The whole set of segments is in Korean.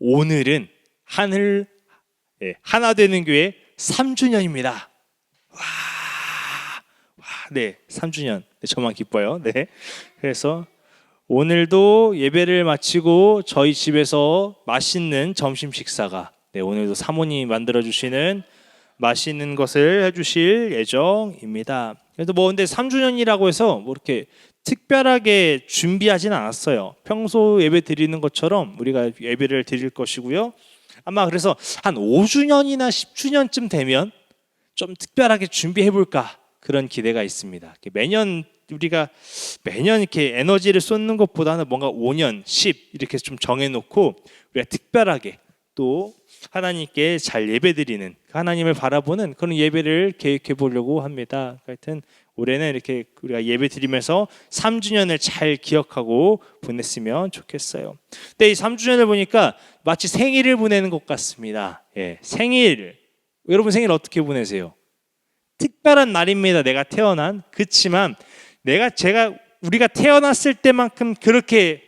오늘은 하늘 예, 하나 되는 교회 3주년입니다. 와, 와, 네, 3주년. 네, 저만 기뻐요. 네. 그래서 오늘도 예배를 마치고 저희 집에서 맛있는 점심 식사가 네, 오늘도 사모님이 만들어 주시는 맛있는 것을 해주실 예정입니다. 그래도 뭐 근데 3주년이라고 해서 뭐 이렇게 특별하게 준비하진 않았어요. 평소 예배 드리는 것처럼 우리가 예배를 드릴 것이고요. 아마 그래서 한 5주년이나 10주년쯤 되면 좀 특별하게 준비해 볼까 그런 기대가 있습니다. 매년 우리가 매년 이렇게 에너지를 쏟는 것보다는 뭔가 5년, 10 이렇게 좀 정해놓고 우리가 특별하게 또 하나님께 잘 예배드리는 하나님을 바라보는 그런 예배를 계획해 보려고 합니다. 하여튼 올해는 이렇게 우리가 예배 드리면서 3주년을 잘 기억하고 보냈으면 좋겠어요. 근데 이 3주년을 보니까 마치 생일을 보내는 것 같습니다. 예, 생일. 여러분 생일 어떻게 보내세요? 특별한 날입니다. 내가 태어난. 그렇지만 내가 제가 우리가 태어났을 때만큼 그렇게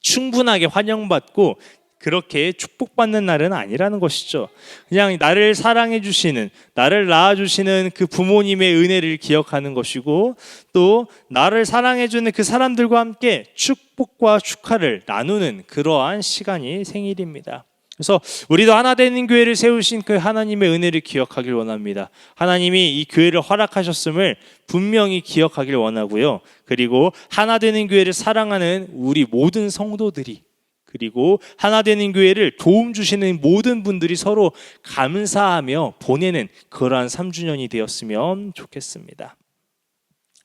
충분하게 환영받고 그렇게 축복받는 날은 아니라는 것이죠. 그냥 나를 사랑해 주시는, 나를 낳아 주시는 그 부모님의 은혜를 기억하는 것이고 또 나를 사랑해 주는 그 사람들과 함께 축복과 축하를 나누는 그러한 시간이 생일입니다. 그래서 우리도 하나 되는 교회를 세우신 그 하나님의 은혜를 기억하길 원합니다. 하나님이 이 교회를 허락하셨음을 분명히 기억하길 원하고요. 그리고 하나 되는 교회를 사랑하는 우리 모든 성도들이 그리고 하나 되는 교회를 도움 주시는 모든 분들이 서로 감사하며 보내는 그러한 3주년이 되었으면 좋겠습니다.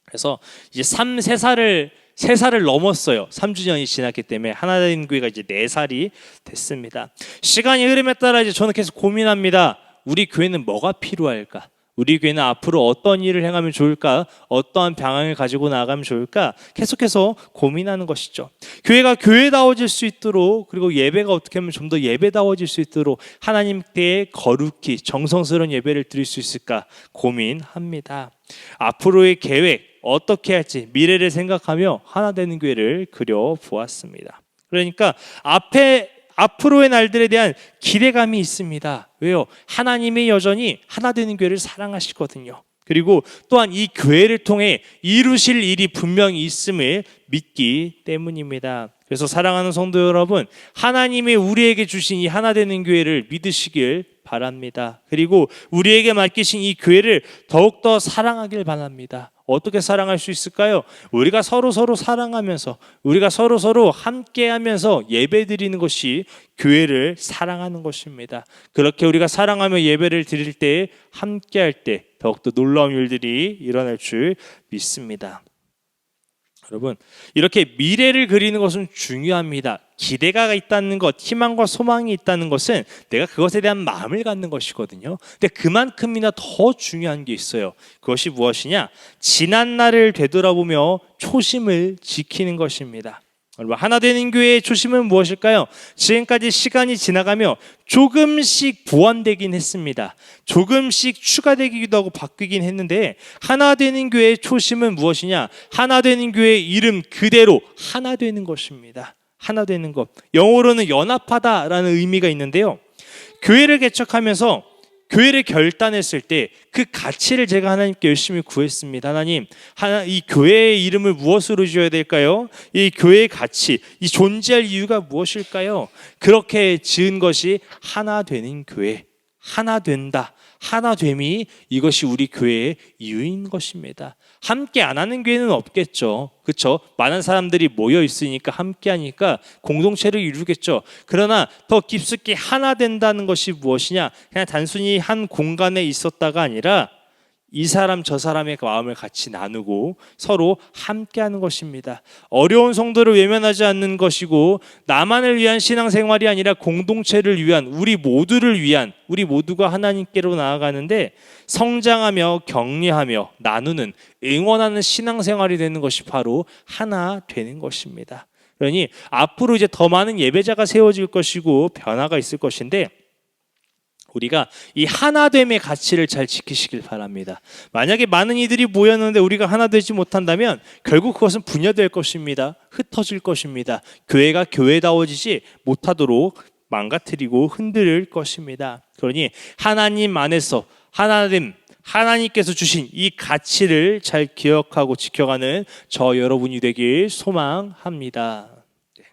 그래서 이제 3, 3살을 세 살을 넘었어요. 3주년이 지났기 때문에 하나 되는 교회가 이제 네 살이 됐습니다. 시간이 흐름에 따라 이제 저는 계속 고민합니다. 우리 교회는 뭐가 필요할까? 우리 교회는 앞으로 어떤 일을 행하면 좋을까? 어떠한 방향을 가지고 나가면 좋을까? 계속해서 고민하는 것이죠. 교회가 교회다워질 수 있도록 그리고 예배가 어떻게 하면 좀 더 예배다워질 수 있도록 하나님께 거룩히 정성스러운 예배를 드릴 수 있을까 고민합니다. 앞으로의 계획 어떻게 할지 미래를 생각하며 하나 되는 교회를 그려 보았습니다. 그러니까 앞에 앞으로의 날들에 대한 기대감이 있습니다. 왜요? 하나님이 여전히 하나 되는 교회를 사랑하시거든요. 그리고 또한 이 교회를 통해 이루실 일이 분명히 있음을 믿기 때문입니다. 그래서 사랑하는 성도 여러분, 하나님이 우리에게 주신 이 하나 되는 교회를 믿으시길 바랍니다. 그리고 우리에게 맡기신 이 교회를 더욱더 사랑하길 바랍니다. 어떻게 사랑할 수 있을까요? 우리가 서로 서로 사랑하면서 우리가 서로 서로 함께하면서 예배드리는 것이 교회를 사랑하는 것입니다. 그렇게 우리가 사랑하며 예배를 드릴 때 함께할 때 더욱더 놀라운 일들이 일어날 줄 믿습니다. 여러분 이렇게 미래를 그리는 것은 중요합니다. 기대가 있다는 것, 희망과 소망이 있다는 것은 내가 그것에 대한 마음을 갖는 것이거든요. 근데 그만큼이나 더 중요한 게 있어요. 그것이 무엇이냐? 지난 날을 되돌아보며 초심을 지키는 것입니다. 여러분 하나 되는 교회의 초심은 무엇일까요? 지금까지 시간이 지나가며 조금씩 보완되긴 했습니다. 조금씩 추가되기도 하고 바뀌긴 했는데 하나 되는 교회의 초심은 무엇이냐? 하나 되는 교회의 이름 그대로 하나 되는 것입니다. 하나 되는 것. 영어로는 연합하다라는 의미가 있는데요. 교회를 개척하면서 교회를 결단했을 때 그 가치를 제가 하나님께 열심히 구했습니다. 하나님, 하나 이 교회의 이름을 무엇으로 지어야 될까요? 이 교회의 가치, 이 존재할 이유가 무엇일까요? 그렇게 지은 것이 하나 되는 교회, 하나 된다. 하나됨이 이것이 우리 교회의 이유인 것입니다. 함께 안 하는 교회는 없겠죠. 그렇죠? 많은 사람들이 모여 있으니까 함께 하니까 공동체를 이루겠죠. 그러나 더 깊숙이 하나 된다는 것이 무엇이냐? 그냥 단순히 한 공간에 있었다가 아니라 이 사람 저 사람의 마음을 같이 나누고 서로 함께하는 것입니다. 어려운 성도를 외면하지 않는 것이고 나만을 위한 신앙생활이 아니라 공동체를 위한 우리 모두를 위한 우리 모두가 하나님께로 나아가는데 성장하며 격려하며 나누는 응원하는 신앙생활이 되는 것이 바로 하나 되는 것입니다. 그러니 앞으로 이제 더 많은 예배자가 세워질 것이고 변화가 있을 것인데 우리가 이 하나됨의 가치를 잘 지키시길 바랍니다. 만약에 많은 이들이 모였는데 우리가 하나 되지 못한다면 결국 그것은 분열될 것입니다. 흩어질 것입니다. 교회가 교회다워지지 못하도록 망가뜨리고 흔들 것입니다. 그러니 하나님 안에서 하나님 하나님께서 주신 이 가치를 잘 기억하고 지켜가는 저 여러분이 되길 소망합니다. 네.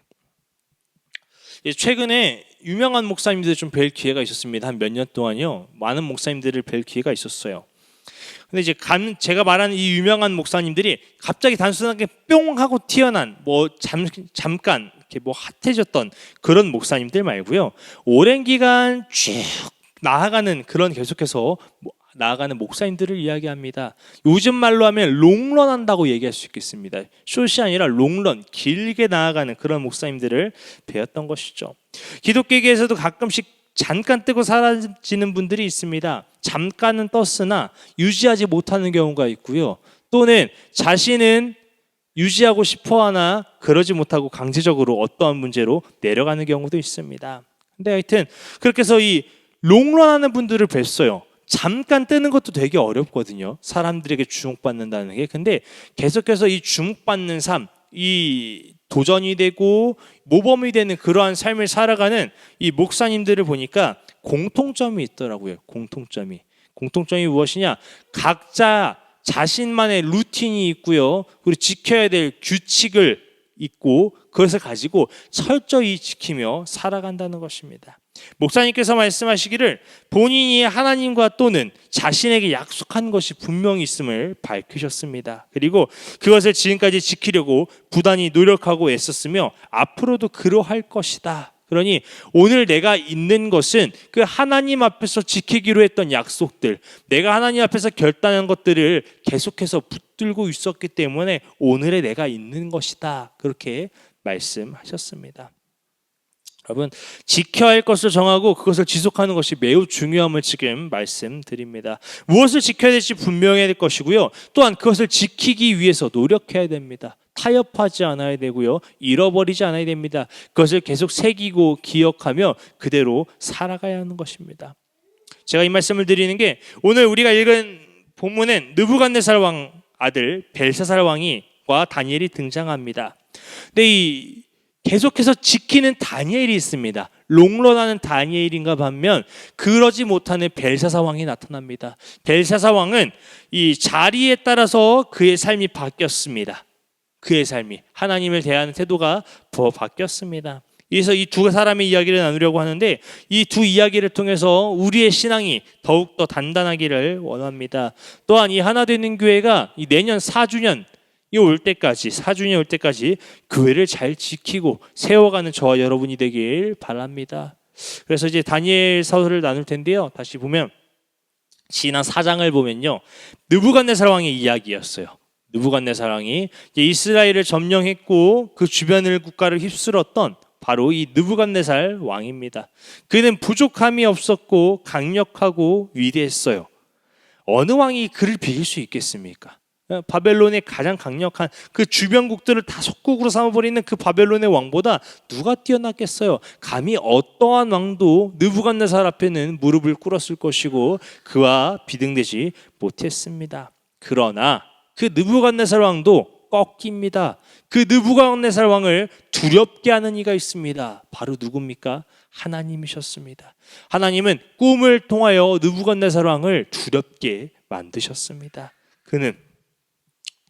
예, 최근에 유명한 목사님들 좀 뵐 기회가 있었습니다. 한 몇 년 동안요. 많은 목사님들을 뵐 기회가 있었어요. 근데 이제 간, 제가 말하는 이 유명한 목사님들이 갑자기 단순하게 뿅 하고 튀어난 뭐 잠, 잠깐 이렇게 뭐 핫해졌던 그런 목사님들 말고요. 오랜 기간 쭉 나아가는 그런 계속해서 뭐 나아가는 목사님들을 이야기합니다. 요즘 말로 하면 롱런 한다고 얘기할 수 있겠습니다. 숏이 아니라 롱런, 길게 나아가는 그런 목사님들을 배웠던 것이죠. 기독교계에서도 가끔씩 잠깐 뜨고 사라지는 분들이 있습니다. 잠깐은 떴으나 유지하지 못하는 경우가 있고요. 또는 자신은 유지하고 싶어 하나 그러지 못하고 강제적으로 어떠한 문제로 내려가는 경우도 있습니다. 근데 하여튼 그렇게 해서 이 롱런하는 분들을 뵀어요. 잠깐 뜨는 것도 되게 어렵거든요. 사람들에게 주목받는다는 게. 근데 계속해서 이 주목받는 삶, 이 도전이 되고 모범이 되는 그러한 삶을 살아가는 이 목사님들을 보니까 공통점이 있더라고요. 공통점이. 공통점이 무엇이냐? 각자 자신만의 루틴이 있고요. 그리고 지켜야 될 규칙을 있고 그것을 가지고 철저히 지키며 살아간다는 것입니다. 목사님께서 말씀하시기를 본인이 하나님과 또는 자신에게 약속한 것이 분명히 있음을 밝히셨습니다. 그리고 그것을 지금까지 지키려고 부단히 노력하고 애썼으며 앞으로도 그러할 것이다. 그러니 오늘 내가 있는 것은 그 하나님 앞에서 지키기로 했던 약속들, 내가 하나님 앞에서 결단한 것들을 계속해서 붙들고 있었기 때문에 오늘의 내가 있는 것이다. 그렇게 말씀하셨습니다. 여러분 지켜야 할 것을 정하고 그것을 지속하는 것이 매우 중요함을 지금 말씀드립니다. 무엇을 지켜야 될지 분명해야 될 것이고요. 또한 그것을 지키기 위해서 노력해야 됩니다. 타협하지 않아야 되고요. 잃어버리지 않아야 됩니다. 그것을 계속 새기고 기억하며 그대로 살아가야 하는 것입니다. 제가 이 말씀을 드리는 게 오늘 우리가 읽은 본문엔 느부갓네살 왕 아들 벨사살 왕이와 다니엘이 등장합니다. 근데 이 계속해서 지키는 다니엘이 있습니다. 롱런하는 다니엘인가 반면 그러지 못하는 벨사사 왕이 나타납니다. 벨사사 왕은 이 자리에 따라서 그의 삶이 바뀌었습니다. 그의 삶이 하나님을 대하는 태도가 더 바뀌었습니다. 그래서 이 두 사람의 이야기를 나누려고 하는데 이 두 이야기를 통해서 우리의 신앙이 더욱 더 단단하기를 원합니다. 또한 이 하나 되는 교회가 이 내년 4주년 이 올 때까지 4주년 올 때까지 교회를 잘 지키고 세워가는 저와 여러분이 되길 바랍니다. 그래서 이제 다니엘 사서를 나눌 텐데요. 다시 보면 지난 4장을 보면요. 느부갓네살 왕의 이야기였어요. 느부갓네살 왕이 이스라엘을 점령했고 그 주변을 국가를 휩쓸었던 바로 이 느부갓네살 왕입니다. 그는 부족함이 없었고 강력하고 위대했어요. 어느 왕이 그를 비길 수 있겠습니까? 어, 바벨론의 가장 강력한 그 주변국들을 다 속국으로 삼아버리는 그 바벨론의 왕보다 누가 뛰어났겠어요? 감히 어떠한 왕도 느부갓네살 앞에는 무릎을 꿇었을 것이고 그와 비등되지 못했습니다. 그러나 그 느부갓네살 왕도 꺾입니다. 그 느부갓네살 왕을 두렵게 하는 이가 있습니다. 바로 누굽니까? 하나님이셨습니다. 하나님은 꿈을 통하여 느부갓네살 왕을 두렵게 만드셨습니다. 그는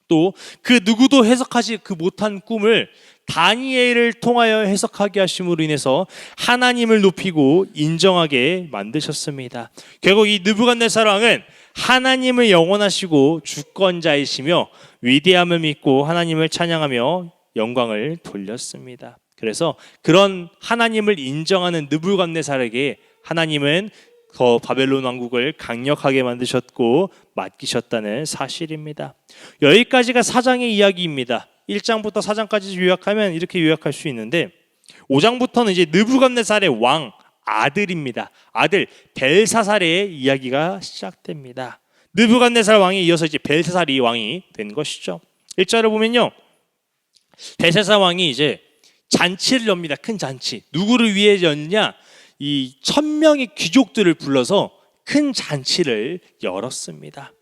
또 그 누구도 해석하지 그 못한 꿈을 다니엘을 통하여 해석하게 하심으로 인해서 하나님을 높이고 인정하게 만드셨습니다. 결국 이 느부갓네살 왕은 하나님을 영원하시고 주권자이시며 위대함을 믿고 하나님을 찬양하며 영광을 돌렸습니다. 그래서 그런 하나님을 인정하는 느부갓네살에게 하나님은 더 바벨론 왕국을 강력하게 만드셨고 맡기셨다는 사실입니다. 여기까지가 사장의 이야기입니다. 1장부터 4장까지 요약하면 이렇게 요약할 수 있는데 5장부터는 이제 느부갓네살의 왕 아들입니다. 아들 벨사살의 이야기가 시작됩니다. 느부갓네살 왕에 이어서 이제 벨사살이 왕이 된 것이죠. 1절을 보면요. 벨사살 왕이 이제 잔치를 엽니다. 큰 잔치. 누구를 위해 였냐? 이 천명의 귀족들을 불러서 큰 잔치를 열었습니다.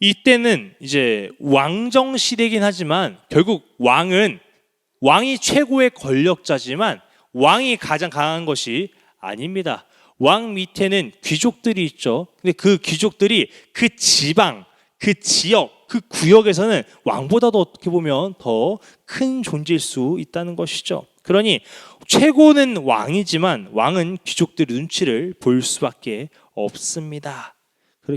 이때는 이제 왕정 시대긴 하지만 결국 왕은 왕이 최고의 권력자지만 왕이 가장 강한 것이 아닙니다. 왕 밑에는 귀족들이 있죠. 근데 그 귀족들이 그 지방, 그 지역, 그 구역에서는 왕보다도 어떻게 보면 더 큰 존재일 수 있다는 것이죠. 그러니 최고는 왕이지만 왕은 귀족들의 눈치를 볼 수밖에 없습니다.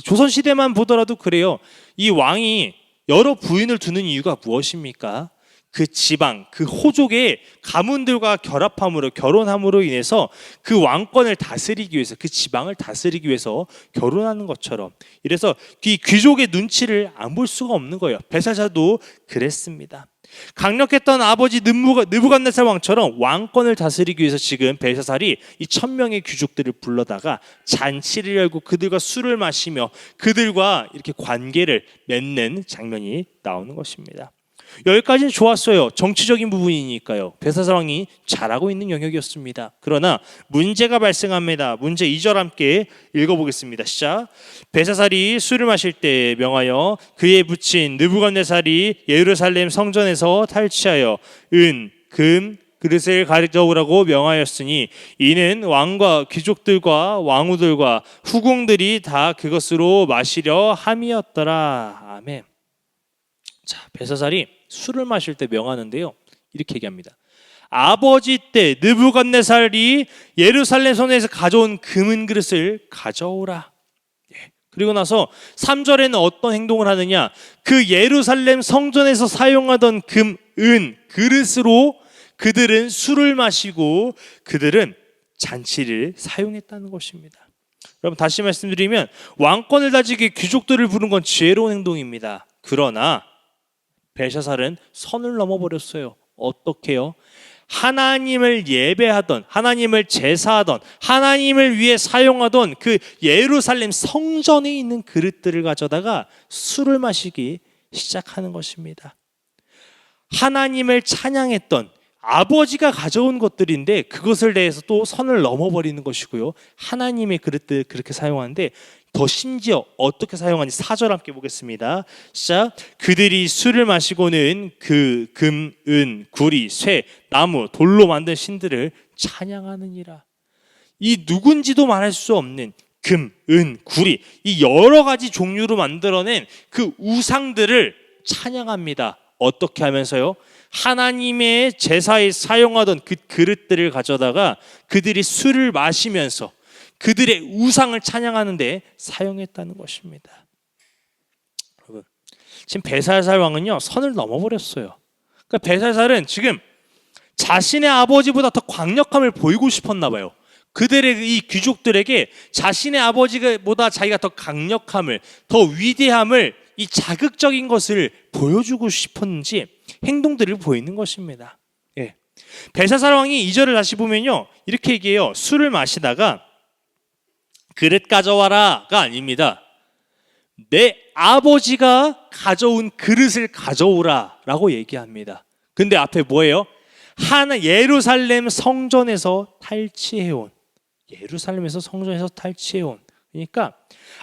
조선 시대만 보더라도 그래요. 이 왕이 여러 부인을 두는 이유가 무엇입니까? 그 지방, 그 호족의 가문들과 결합함으로 결혼함으로 인해서 그 왕권을 다스리기 위해서 그 지방을 다스리기 위해서 결혼하는 것처럼 이래서 이 귀족의 눈치를 안 볼 수가 없는 거예요. 베사자도 그랬습니다. 강력했던 아버지 느부갓네살 왕처럼 왕권을 다스리기 위해서 지금 벨사살이 이 천명의 귀족들을 불러다가 잔치를 열고 그들과 술을 마시며 그들과 이렇게 관계를 맺는 장면이 나오는 것입니다. 여기까지는 좋았어요. 정치적인 부분이니까요. 왕이 잘하고 있는 영역이었습니다. 그러나 문제가 발생합니다. 문제 2절 함께 읽어보겠습니다. 시작. 벨사살이 술을 마실 때 명하여 그의 부친 느부갓네살이 예루살렘 성전에서 탈취하여 은, 금, 그릇을 가져오라고 명하였으니 이는 왕과 귀족들과 왕후들과 후궁들이 다 그것으로 마시려 함이었더라. 아멘. 자, 베사살이 술을 마실 때 명하는데요. 이렇게 얘기합니다. 아버지 때 느부갓네살이 예루살렘 성에서 가져온 금은 그릇을 가져오라. 예. 그리고 나서 3절에는 어떤 행동을 하느냐? 그 예루살렘 성전에서 사용하던 금, 은, 그릇으로 그들은 술을 마시고 그들은 잔치를 사용했다는 것입니다. 여러분 다시 말씀드리면 왕권을 다지기 귀족들을 부른 건 지혜로운 행동입니다. 그러나 벨샤살은 선을 넘어버렸어요. 어떻게요? 하나님을 예배하던 하나님을 제사하던 하나님을 위해 사용하던 그 예루살렘 성전에 있는 그릇들을 가져다가 술을 마시기 시작하는 것입니다. 하나님을 찬양했던 아버지가 가져온 것들인데 그것을 대해서 또 선을 넘어버리는 것이고요. 하나님의 그릇들 그렇게 사용하는데 더 심지어 어떻게 사용하는지 사절 함께 보겠습니다. 시작. 그들이 술을 마시고는 그 금, 은, 구리, 쇠, 나무, 돌로 만든 신들을 찬양하느니라. 이 누군지도 말할 수 없는 금, 은, 구리 이 여러 가지 종류로 만들어낸 그 우상들을 찬양합니다. 어떻게 하면서요? 하나님의 제사에 사용하던 그 그릇들을 가져다가 그들이 술을 마시면서 그들의 우상을 찬양하는데 사용했다는 것입니다. 여러분, 지금 베살살 왕은요 선을 넘어버렸어요. 그러니까 베살살은 지금 자신의 아버지보다 더 강력함을 보이고 싶었나 봐요. 그들의 이 귀족들에게 자신의 아버지보다 자기가 더 강력함을, 더 위대함을 이 자극적인 것을 보여주고 싶었는지 행동들을 보이는 것입니다. 예. 벨사살 왕이 이절을 다시 보면요. 이렇게 얘기해요. 술을 마시다가 그릇 가져와라가 아닙니다. 내 아버지가 가져온 그릇을 가져오라라고 얘기합니다. 근데 앞에 뭐예요? 하나 예루살렘 성전에서 탈취해온 예루살렘에서 성전에서 탈취해온 그러니까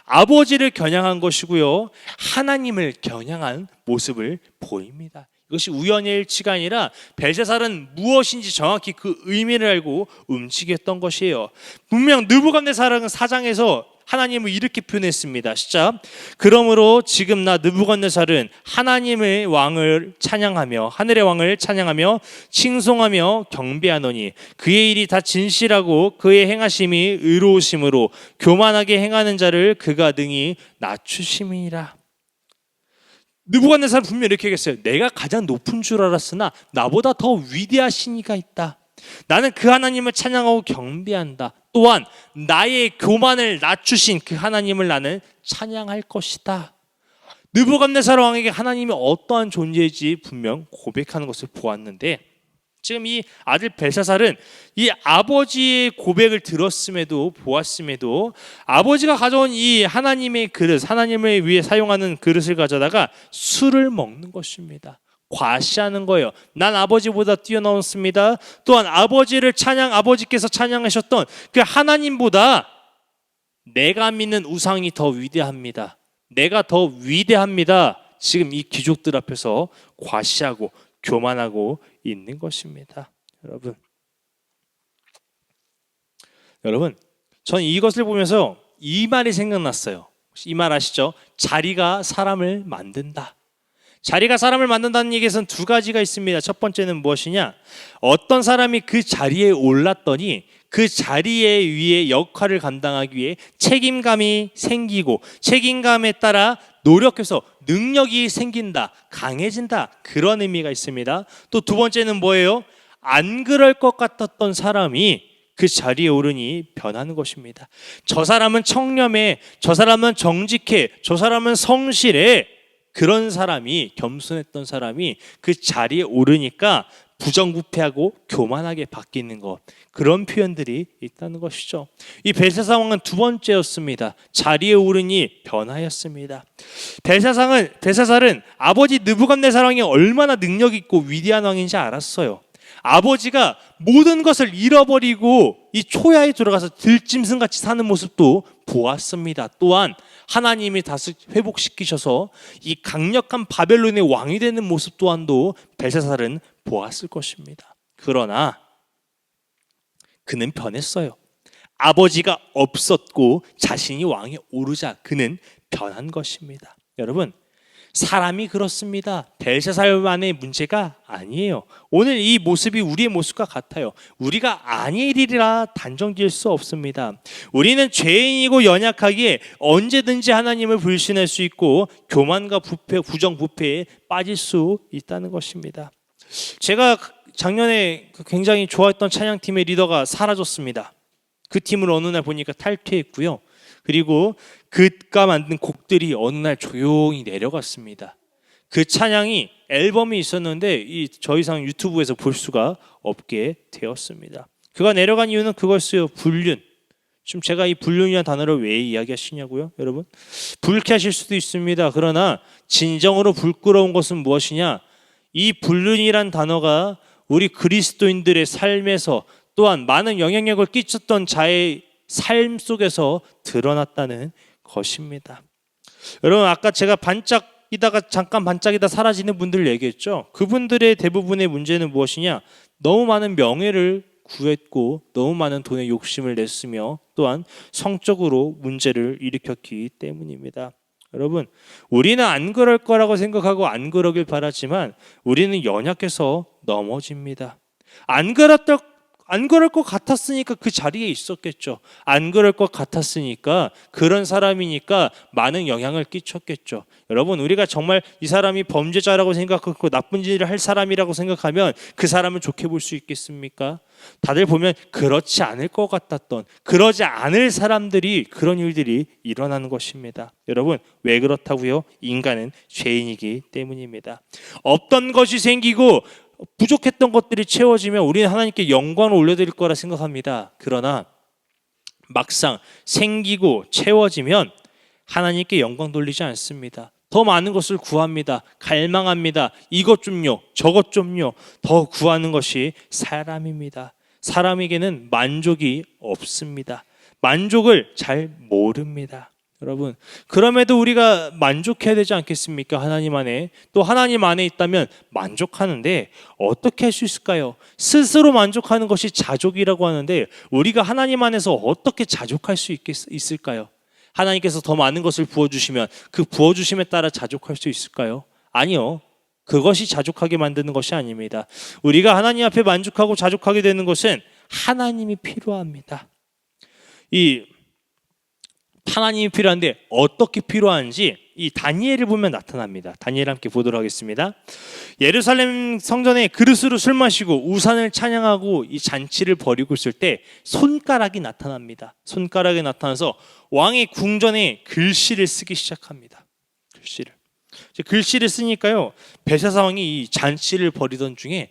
아버지를 겨냥한 것이고요 하나님을 겨냥한 모습을 보입니다. 이것이 우연의 일치가 아니라 벨세살은 무엇인지 정확히 그 의미를 알고 움직였던 것이에요. 분명 느부갓네살은 사장에서 하나님을 이렇게 표현했습니다. 시작. 그러므로 지금 나 느부갓네살은 하나님의 왕을 찬양하며 하늘의 왕을 찬양하며 칭송하며 경배하노니 그의 일이 다 진실하고 그의 행하심이 의로우심으로 교만하게 행하는 자를 그가 능히 낮추심이니라. 느부갓네살은 분명히 이렇게 얘기했어요. 내가 가장 높은 줄 알았으나 나보다 더 위대하신 이가 있다. 나는 그 하나님을 찬양하고 경배한다. 또한 나의 교만을 낮추신 그 하나님을 나는 찬양할 것이다. 느부갓네살 왕에게 하나님이 어떠한 존재인지 분명 고백하는 것을 보았는데 지금 이 아들 벨사살은 이 아버지의 고백을 들었음에도 보았음에도 아버지가 가져온 이 하나님의 그릇, 하나님을 위해 사용하는 그릇을 가져다가 술을 먹는 것입니다. 과시하는 거예요. 난 아버지보다 뛰어넘습니다. 또한 아버지를 찬양, 아버지께서 찬양하셨던 그 하나님보다 내가 믿는 우상이 더 위대합니다. 내가 더 위대합니다. 지금 이 귀족들 앞에서 과시하고 교만하고 있는 것입니다. 여러분. 여러분, 저는 이것을 보면서 이 말이 생각났어요. 이 말 아시죠? 자리가 사람을 만든다. 자리가 사람을 만든다는 얘기에서는 두 가지가 있습니다. 첫 번째는 무엇이냐? 어떤 사람이 그 자리에 올랐더니 그 자리에 위에 역할을 감당하기 위해 책임감이 생기고 책임감에 따라 노력해서 능력이 생긴다, 강해진다 그런 의미가 있습니다. 또 두 번째는 뭐예요? 안 그럴 것 같았던 사람이 그 자리에 오르니 변하는 것입니다. 저 사람은 청렴해, 저 사람은 정직해, 저 사람은 성실해. 그런 사람이 겸손했던 사람이 그 자리에 오르니까 부정부패하고 교만하게 바뀌는 것 그런 표현들이 있다는 것이죠. 이 벨사상은 두 번째였습니다. 자리에 오르니 변하였습니다. 벨사상은 벨사살은 아버지 느부갓네살 왕이 얼마나 능력 있고 위대한 왕인지 알았어요. 아버지가 모든 것을 잃어버리고 이 초야에 들어가서 들짐승 같이 사는 모습도 보았습니다. 또한 하나님이 다시 회복시키셔서 이 강력한 바벨론의 왕이 되는 모습 또한도 벨사살은 보았을 것입니다. 그러나 그는 변했어요. 아버지가 없었고 자신이 왕에 오르자 그는 변한 것입니다. 여러분 사람이 그렇습니다. 벨사살만의 문제가 아니에요. 오늘 이 모습이 우리의 모습과 같아요. 우리가 아니리라 단정지을 수 없습니다. 우리는 죄인이고 연약하기에 언제든지 하나님을 불신할 수 있고 교만과 부패, 부정 부패에 빠질 수 있다는 것입니다. 제가 작년에 그 굉장히 좋아했던 찬양팀의 리더가 사라졌습니다. 그 팀을 어느 날 보니까 탈퇴했고요. 그리고 그가 만든 곡들이 어느 날 조용히 내려갔습니다. 그 찬양이 앨범이 있었는데 이더 이상 유튜브에서 볼 수가 없게 되었습니다. 그가 내려간 이유는 그것이요 불륜. 지금 제가 이 불륜이라는 단어를 왜 이야기하시냐고요, 여러분? 불쾌하실 수도 있습니다. 그러나 진정으로 불끄러운 것은 무엇이냐? 이 불륜이란 단어가 우리 그리스도인들의 삶에서 또한 많은 영향력을 끼쳤던 자의 삶 속에서 드러났다는 것입니다. 여러분 아까 제가 반짝이다가 잠깐 반짝이다 사라지는 분들 얘기했죠. 그분들의 대부분의 문제는 무엇이냐? 너무 많은 명예를 구했고 너무 많은 돈에 욕심을 냈으며 또한 성적으로 문제를 일으켰기 때문입니다. 여러분, 우리는 안 그럴 거라고 생각하고 안 그러길 바라지만 우리는 연약해서 넘어집니다. 안 그랬던 안 그럴 것 같았으니까 그 자리에 있었겠죠. 안 그럴 것 같았으니까 그런 사람이니까 많은 영향을 끼쳤겠죠. 여러분, 우리가 정말 이 사람이 범죄자라고 생각하고 나쁜 일을 할 사람이라고 생각하면 그 사람을 좋게 볼 수 있겠습니까? 다들 보면 그렇지 않을 것 같았던 그러지 않을 사람들이 그런 일들이 일어나는 것입니다. 여러분, 왜 그렇다고요? 인간은 죄인이기 때문입니다. 없던 것이 생기고 부족했던 것들이 채워지면 우리는 하나님께 영광을 올려드릴 거라 생각합니다. 그러나 막상 생기고 채워지면 하나님께 영광 돌리지 않습니다. 더 많은 것을 구합니다. 갈망합니다. 이것 좀요, 저것 좀요. 더 구하는 것이 사람입니다. 사람에게는 만족이 없습니다. 만족을 잘 모릅니다. 여러분, 그럼에도 우리가 만족해야 되지 않겠습니까? 하나님 안에. 또 하나님 안에 있다면 만족하는데 어떻게 할 수 있을까요? 스스로 만족하는 것이 자족이라고 하는데 우리가 하나님 안에서 어떻게 자족할 수 있겠, 있을까요? 하나님께서 더 많은 것을 부어주시면 그 부어주심에 따라 자족할 수 있을까요? 아니요. 그것이 자족하게 만드는 것이 아닙니다. 우리가 하나님 앞에 만족하고 자족하게 되는 것은 하나님이 필요합니다. 이 하나님이 필요한데 어떻게 필요한지 이 다니엘을 보면 나타납니다. 다니엘 함께 보도록 하겠습니다. 예루살렘 성전에 그릇으로 술 마시고 우산을 찬양하고 이 잔치를 벌이고 있을 때 손가락이 나타납니다. 손가락이 나타나서 왕의 궁전에 글씨를 쓰기 시작합니다. 글씨를. 글씨를 쓰니까요. 베사사 왕이 이 잔치를 벌이던 중에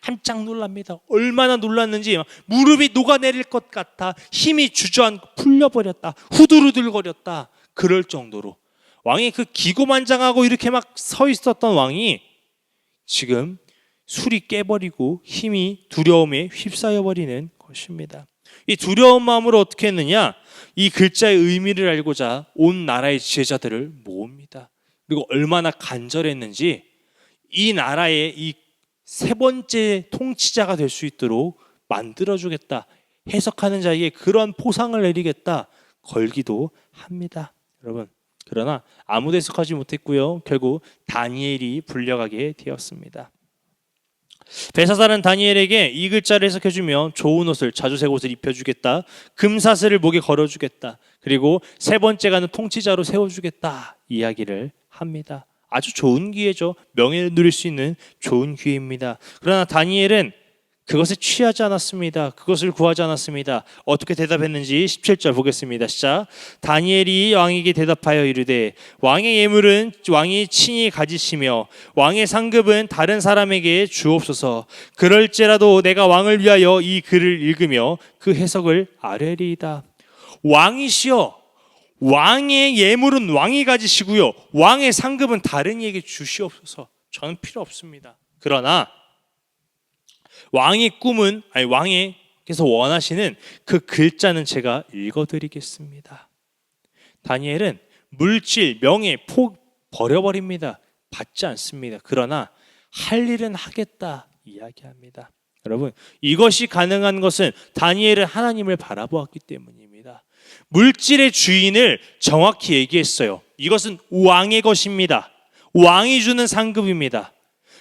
깜짝 놀랍니다. 얼마나 놀랐는지 무릎이 녹아내릴 것 같아 힘이 주저앉고 풀려버렸다. 후들후들거렸다. 그럴 정도로 왕이 그 기고만장하고 이렇게 막 서 있었던 왕이 지금 술이 깨버리고 힘이 두려움에 휩싸여 버리는 것입니다. 이 두려운 마음으로 어떻게 했느냐? 이 글자의 의미를 알고자 온 나라의 지혜자들을 모읍니다. 그리고 얼마나 간절했는지 이 나라의 이 세 번째 통치자가 될 수 있도록 만들어 주겠다. 해석하는 자에게 그런 포상을 내리겠다. 걸기도 합니다. 여러분. 그러나 아무도 해석하지 못했고요. 결국 다니엘이 불려가게 되었습니다. 베사사는 다니엘에게 이 글자를 해석해주면 좋은 옷을 자주색 옷을 입혀주겠다. 금사슬을 목에 걸어주겠다. 그리고 세 번째가는 통치자로 세워주겠다. 이야기를 합니다. 아주 좋은 기회죠. 명예를 누릴 수 있는 좋은 기회입니다. 그러나 다니엘은 그것에 취하지 않았습니다. 그것을 구하지 않았습니다. 어떻게 대답했는지 17절 보겠습니다. 시작. 다니엘이 왕에게 대답하여 이르되 왕의 예물은 왕이 친히 가지시며 왕의 상급은 다른 사람에게 주옵소서. 그럴지라도 내가 왕을 위하여 이 글을 읽으며 그 해석을 아뢰리이다. 왕이시여 왕의 예물은 왕이 가지시고요. 왕의 상급은 다른 이에게 주시옵소서. 저는 필요 없습니다. 그러나 왕의 꿈은 아니 왕의께서 원하시는 그 글자는 제가 읽어드리겠습니다. 다니엘은 물질, 명예, 폭 버려버립니다. 받지 않습니다. 그러나 할 일은 하겠다 이야기합니다. 여러분 이것이 가능한 것은 다니엘은 하나님을 바라보았기 때문입니다. 물질의 주인을 정확히 얘기했어요. 이것은 왕의 것입니다. 왕이 주는 상급입니다.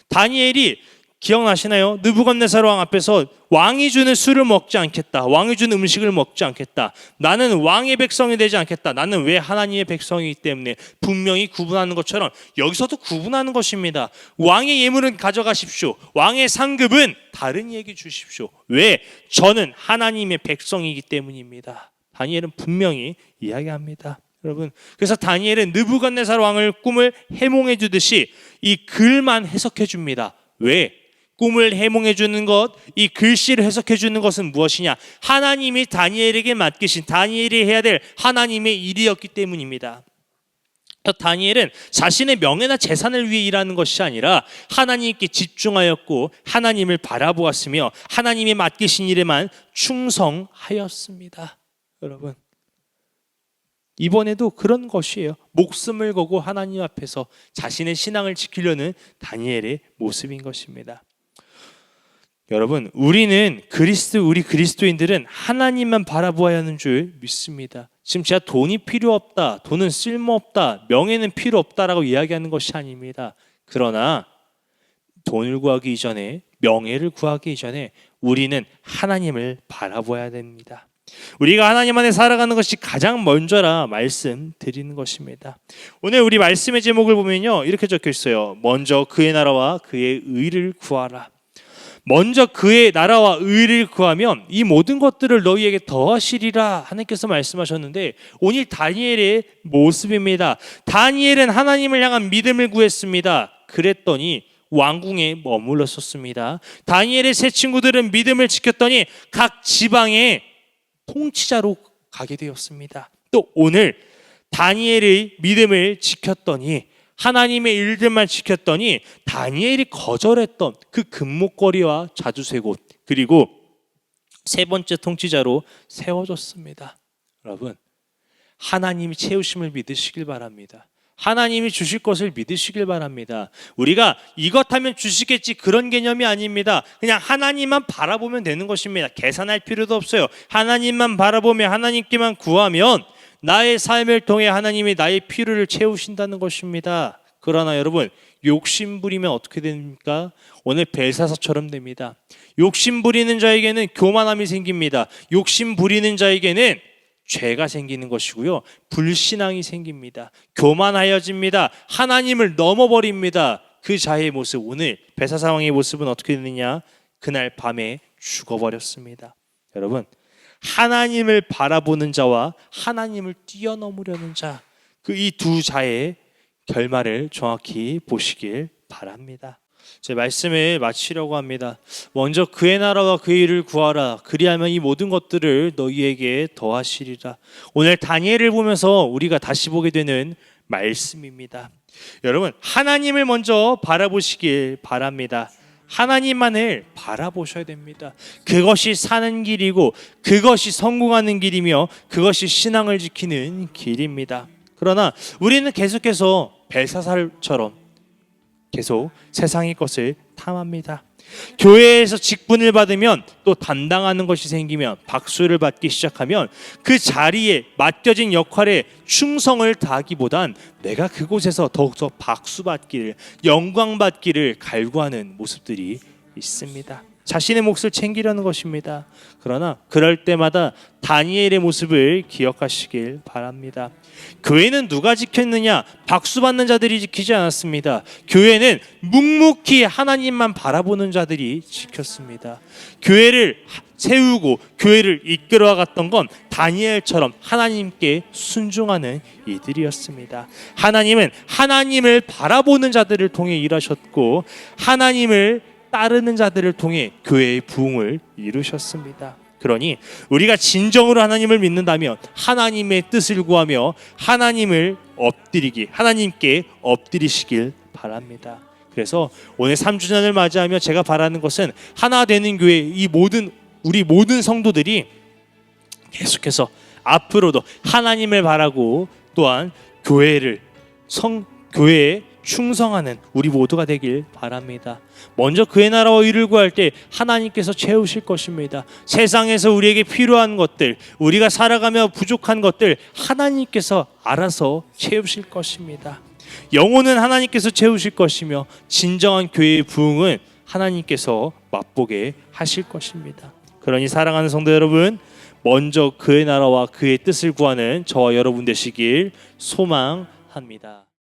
다니엘이 기억나시나요? 느부갓네살 왕 앞에서 왕이 주는 술을 먹지 않겠다. 왕이 주는 음식을 먹지 않겠다. 나는 왕의 백성이 되지 않겠다. 나는 왜 하나님의 백성이기 때문에 분명히 구분하는 것처럼 여기서도 구분하는 것입니다. 왕의 예물은 가져가십시오. 왕의 상급은 다른 이에게 주십시오. 왜? 저는 하나님의 백성이기 때문입니다. 다니엘은 분명히 이야기합니다. 여러분, 그래서 다니엘은 느부갓네살 왕을 꿈을 해몽해 주듯이 이 글만 해석해 줍니다. 왜? 꿈을 해몽해 주는 것, 이 글씨를 해석해 주는 것은 무엇이냐? 하나님이 다니엘에게 맡기신 다니엘이 해야 될 하나님의 일이었기 때문입니다. 다니엘은 자신의 명예나 재산을 위해 일하는 것이 아니라 하나님께 집중하였고 하나님을 바라보았으며 하나님이 맡기신 일에만 충성하였습니다. 여러분 이번에도 그런 것이에요. 목숨을 걸고 하나님 앞에서 자신의 신앙을 지키려는 다니엘의 모습인 것입니다. 여러분, 우리는 그리스도 우리 그리스도인들은 하나님만 바라보아야 하는 줄 믿습니다. 지금 제가 돈이 필요 없다, 돈은 쓸모 없다, 명예는 필요 없다라고 이야기하는 것이 아닙니다. 그러나 돈을 구하기 이전에 명예를 구하기 이전에 우리는 하나님을 바라보아야 됩니다. 우리가 하나님 안에 살아가는 것이 가장 먼저라 말씀드리는 것입니다. 오늘 우리 말씀의 제목을 보면요. 이렇게 적혀 있어요. 먼저 그의 나라와 그의 의를 구하라. 먼저 그의 나라와 의를 구하면 이 모든 것들을 너희에게 더하시리라 하나님께서 말씀하셨는데 오늘 다니엘의 모습입니다. 다니엘은 하나님을 향한 믿음을 구했습니다. 그랬더니 왕궁에 머물렀었습니다. 다니엘의 세 친구들은 믿음을 지켰더니 각 지방에 통치자로 가게 되었습니다. 또 오늘 다니엘의 믿음을 지켰더니 하나님의 일들만 지켰더니 다니엘이 거절했던 그 금목걸이와 자주색옷 그리고 세 번째 통치자로 세워졌습니다. 여러분 하나님이 채우심을 믿으시길 바랍니다. 하나님이 주실 것을 믿으시길 바랍니다. 우리가 이것 하면 주시겠지 그런 개념이 아닙니다. 그냥 하나님만 바라보면 되는 것입니다. 계산할 필요도 없어요. 하나님만 바라보며 하나님께만 구하면 나의 삶을 통해 하나님이 나의 필요를 채우신다는 것입니다. 그러나 여러분 욕심 부리면 어떻게 됩니까? 오늘 벨사사처럼 됩니다. 욕심 부리는 자에게는 교만함이 생깁니다. 욕심 부리는 자에게는 죄가 생기는 것이고요. 불신앙이 생깁니다. 교만하여집니다. 하나님을 넘어버립니다. 그 자의 모습 오늘 왕의 모습은 어떻게 되느냐? 그날 밤에 죽어버렸습니다. 여러분 하나님을 바라보는 자와 하나님을 뛰어넘으려는 자 그 이 두 자의 결말을 정확히 보시길 바랍니다. 제 말씀을 마치려고 합니다. 먼저 그의 나라와 그의 일을 구하라. 그리하면 이 모든 것들을 너희에게 더하시리라. 오늘 다니엘을 보면서 우리가 다시 보게 되는 말씀입니다. 여러분, 하나님을 먼저 바라보시길 바랍니다. 하나님만을 바라보셔야 됩니다. 그것이 사는 길이고 그것이 성공하는 길이며 그것이 신앙을 지키는 길입니다. 그러나 우리는 계속해서 벨사살처럼 계속 세상의 것을 탐합니다. 교회에서 직분을 받으면 또 담당하는 것이 생기면 박수를 받기 시작하면 그 자리에 맡겨진 역할에 충성을 다하기보단 내가 그곳에서 더욱더 박수 받기를 영광 받기를 갈구하는 모습들이 있습니다. 자신의 몫을 챙기려는 것입니다. 그러나 그럴 때마다 다니엘의 모습을 기억하시길 바랍니다. 교회는 누가 지켰느냐? 박수 받는 자들이 지키지 않았습니다. 교회는 묵묵히 하나님만 바라보는 자들이 지켰습니다. 교회를 세우고 교회를 이끌어 갔던 건 다니엘처럼 하나님께 순종하는 이들이었습니다. 하나님은 하나님을 바라보는 자들을 통해 일하셨고 하나님을 따르는 자들을 통해 교회의 부흥을 이루셨습니다. 그러니 우리가 진정으로 하나님을 믿는다면 하나님의 뜻을 구하며 하나님을 엎드리기 하나님께 엎드리시길 바랍니다. 그래서 오늘 3주년을 맞이하며 제가 바라는 것은 하나 되는 교회 이 모든 우리 모든 성도들이 계속해서 앞으로도 하나님을 바라고 또한 교회를 성 교회에 충성하는 우리 모두가 되길 바랍니다. 먼저 그의 나라와 의를 구할 때 하나님께서 채우실 것입니다. 세상에서 우리에게 필요한 것들, 우리가 살아가며 부족한 것들 하나님께서 알아서 채우실 것입니다. 영혼은 하나님께서 채우실 것이며 진정한 교회의 부흥은 하나님께서 맛보게 하실 것입니다. 그러니 사랑하는 성도 여러분, 먼저 그의 나라와 그의 뜻을 구하는 저와 여러분 되시길 소망합니다.